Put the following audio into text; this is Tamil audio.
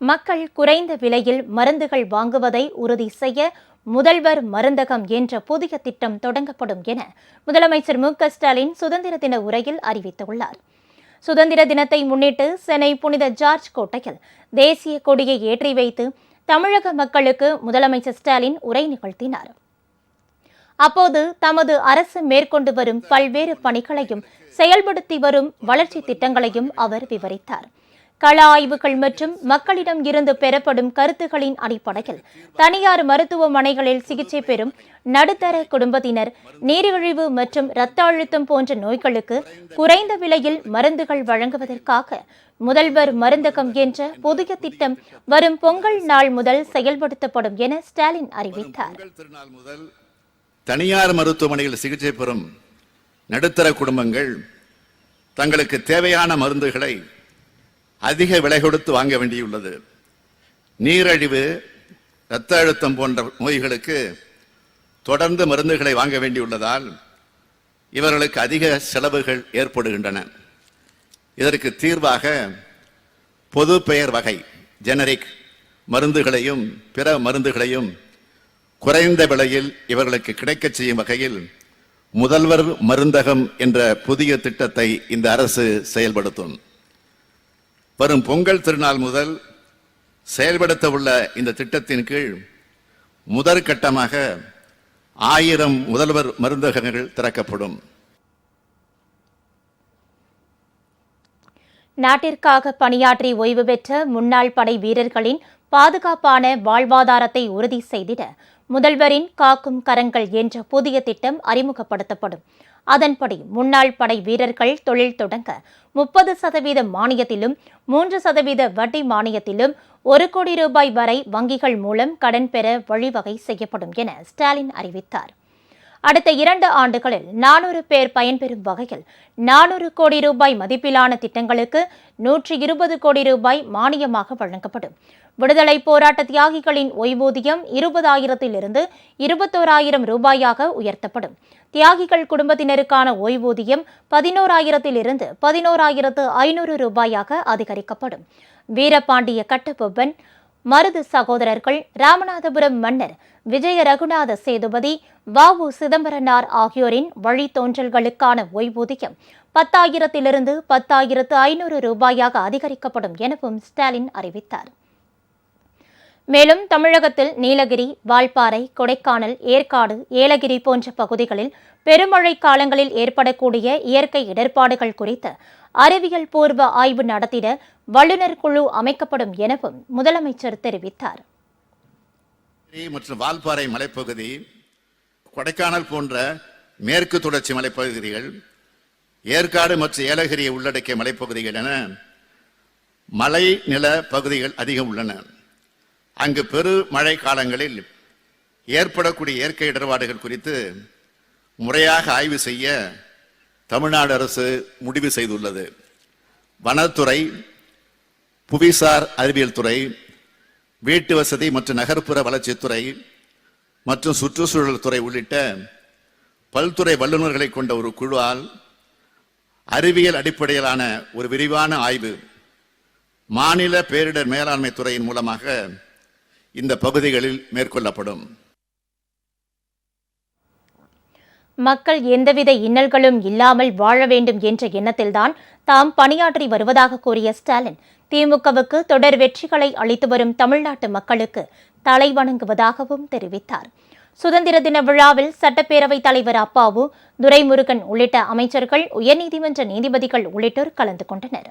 மக்கள் குறைந்த விலையில் மருந்துகள் வாங்குவதை உறுதி செய்ய முதல்வர் மருந்தகம் என்ற புதிய திட்டம் தொடங்கப்படும் என முதலமைச்சர் மு க ஸ்டாலின் சுதந்திர தின உரையில் அறிவித்துள்ளார். சுதந்திர தினத்தை முன்னிட்டு சென்னை புனித ஜார்ஜ் கோட்டையில் தேசிய கொடியை ஏற்றி வைத்து தமிழக மக்களுக்கு முதலமைச்சர் ஸ்டாலின் உரை நிகழ்த்தினார். அப்போது தமது அரசு மேற்கொண்டு வரும் பல்வேறு பணிகளையும் செயல்படுத்தி வரும் வளர்ச்சி திட்டங்களையும் அவர் விவரித்தார். கள ஆய்வுகள் மற்றும் மக்களிடம் இருந்து பெறப்படும் கருத்துகளின் அடிப்படையில் தனியார் மருத்துவமனைகளில் சிகிச்சை பெறும் நடுத்தர குடும்பத்தினர் நீரிழிவு மற்றும் இரத்த அழுத்தம் போன்ற நோய்களுக்கு குறைந்த விலையில் மருந்துகள் வழங்குவதற்காக முதல்வர் மருந்தகம் என்ற புதிய திட்டம் வரும் பொங்கல் நாள் முதல் செயல்படுத்தப்படும் என ஸ்டாலின் அறிவித்தார். தனியார் மருத்துவமனையில் சிகிச்சை பெறும் நடுத்தர குடும்பங்கள் தங்களுக்கு தேவையான மருந்துகளை அதிக விலை கொடுத்து வாங்க வேண்டியுள்ளது. நீரழிவு இரத்த அழுத்தம் போன்ற நோய்களுக்கு தொடர்ந்து மருந்துகளை வாங்க வேண்டியுள்ளதால் இவர்களுக்கு அதிக செலவுகள் ஏற்படுகின்றன. இதற்கு தீர்வாக பொது பெயர் வகை ஜெனரிக் மருந்துகளையும் பிற மருந்துகளையும் குறைந்த விலையில் இவர்களுக்கு கிடைக்கச் செய்யும் வகையில் முதல்வர் மருந்தகம் என்ற புதிய திட்டத்தை இந்த அரசு செயல்படுத்தும். வரும் பொங்கல் திருநாள் முதல் செயல்படுத்த உள்ள இந்த திட்டத்தின் கீழ் முதற்கட்டமாக ஆயிரம் முதல்வர் மருந்தகங்கள் திறக்கப்படும். நாட்டிற்காக பணியாற்றி ஓய்வு பெற்ற முன்னாள் படை வீரர்களின் பாதுகாப்பான வாழ்வாதாரத்தை உறுதி செய்திட முதல்வரின் காக்கும் கரங்கள் என்ற புதிய திட்டம் அறிமுகப்படுத்தப்படும். அதன்படி முன்னாள் படை வீரர்கள் தொழில் தொடங்க முப்பது சதவீத மானியத்திலும் மூன்று சதவீத வட்டி மானியத்திலும் ஒரு கோடி ரூபாய் வரை வங்கிகள் மூலம் கடன் பெற வழிவகை செய்யப்படும் என ஸ்டாலின் அறிவித்தார். அடுத்த இரண்டு ஆண்டுகளில் நானூறு பேர் பயன்பெறும் வகையில் நானூறு கோடி ரூபாய் மதிப்பிலான திட்டங்களுக்கு நூற்றி இருபது கோடி ரூபாய் மானியமாக வழங்கப்படும். விடுதலை போராட்ட தியாகிகளின் ஓய்வூதியம் இருபதாயிரத்திலிருந்து இருபத்தோராயிரம் ரூபாயாக உயர்த்தப்படும். தியாகிகள் குடும்பத்தினருக்கான ஓய்வூதியம் பதினோராயிரத்திலிருந்து பதினோராயிரத்து ஐநூறு ரூபாயாக அதிகரிக்கப்படும். வீரபாண்டிய கட்டபொப்பன் மருது சகோதரர்கள் ராமநாதபுரம் மன்னர் விஜய ரகுநாத சேதுபதி வவு சிதம்பரனார் ஆகியோரின் வழித்தோன்றல்களுக்கான ஓய்வூதியம் பத்தாயிரத்திலிருந்து பத்தாயிரத்து ஐநூறு ரூபாயாக அதிகரிக்கப்படும் எனவும் ஸ்டாலின் அறிவித்தார். மேலும் தமிழகத்தில் நீலகிரி வால்பாறை கொடைக்கானல் ஏற்காடு ஏலகிரி போன்ற பகுதிகளில் பெருமழை காலங்களில் ஏற்படக்கூடிய இயற்கை இடர்பாடுகள் குறித்து அறிவியல் பூர்வ ஆய்வு நடத்திட வல்லுநர் குழு அமைக்கப்படும் எனவும் முதலமைச்சர் தெரிவித்தார். மற்றும் வால்பாறை மலைப்பகுதி கொடைக்கானல் போன்ற மேற்கு தொடர்ச்சி மலைப்பகுதிகள் ஏற்காடு மற்றும் ஏலகிரியை உள்ளடக்கிய மலைப்பகுதிகள் என மலை நில பகுதிகள் அதிகம் உள்ளன. அங்கு பெரு மழை காலங்களில் ஏற்படக்கூடிய இயற்கை இடர்பாடுகள் குறித்து முறையாக ஆய்வு செய்ய தமிழ்நாடு அரசு முடிவு செய்துள்ளது. வனத்துறை புவிசார் அறிவியல் துறை வீட்டு வசதி மற்றும் நகர்ப்புற வளர்ச்சித்துறை மற்றும் சுற்றுச்சூழல் துறை உள்ளிட்ட பல்துறை வல்லுநர்களை கொண்ட ஒரு குழுவால் அறிவியல் அடிப்படையிலான ஒரு விரிவான ஆய்வு மாநில பேரிடர் மேலாண்மை துறையின் மூலமாக இந்த பகுதிகளில் மேற்கொள்ளப்படும். மக்கள் எந்தவித இன்னல்களும் இல்லாமல் வாழ வேண்டும் என்ற எண்ணத்தில்தான் தாம் பணியாற்றி வருவதாக கூறிய ஸ்டாலின் திமுகவுக்கு தொடர் வெற்றிகளை அளித்து வரும் தமிழ்நாட்டு மக்களுக்கு தலை வணங்குவதாகவும் தெரிவித்தார். சுதந்திர தின விழாவில் சட்டப்பேரவைத் தலைவர் அப்பாவு துரைமுருகன் உள்ளிட்ட அமைச்சர்கள் உயர்நீதிமன்ற நீதிபதிகள் உள்ளிட்டோர் கலந்து கொண்டனர்.